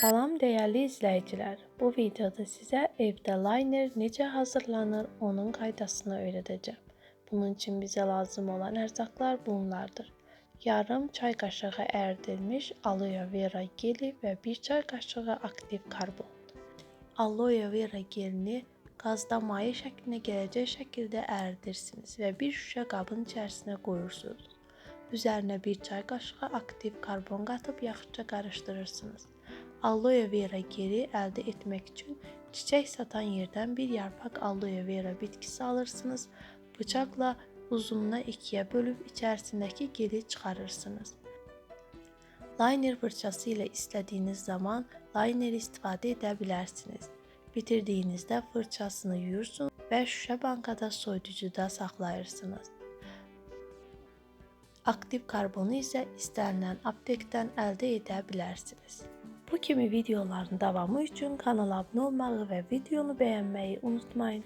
Salam değerli izleyiciler. Bu videoda size evde liner necə hazırlanır onun qaydasını öğreteceğim. Bunun için bize lazım olan erzaklar bunlardır. Yarım çay kaşığı erdirmiş aloe vera geli ve bir çay kaşığı aktif karbon. Aloe vera gelini qazda maye şəklinə gələcək şəkildə ərdirsiniz və bir şüşə qabın içərisinə qoyursunuz. Üzərinə bir çay kaşığı aktif karbon qatıp yaxşıca qarışdırırsınız. Aloe vera geli əldə etmək üçün çiçək satan yerdən bir yarpaq aloe vera bitkisi alırsınız. Bıçaqla uzununa ikiye bölüp içərisindəki geli çıxarırsınız. Liner fırçası ile istediğiniz zaman liner istifadə edə bilərsiniz. Bitirdiyinizdə fırçasını yuyursunuz və şüşə bankada soyuducuda saxlayırsınız. Aktif karbonu isə istənilən aptekdən əldə edə bilərsiniz. Bu kimi videoların davamı üçün kanala abunə olmağı və videonu bəyənməyi unutmayın.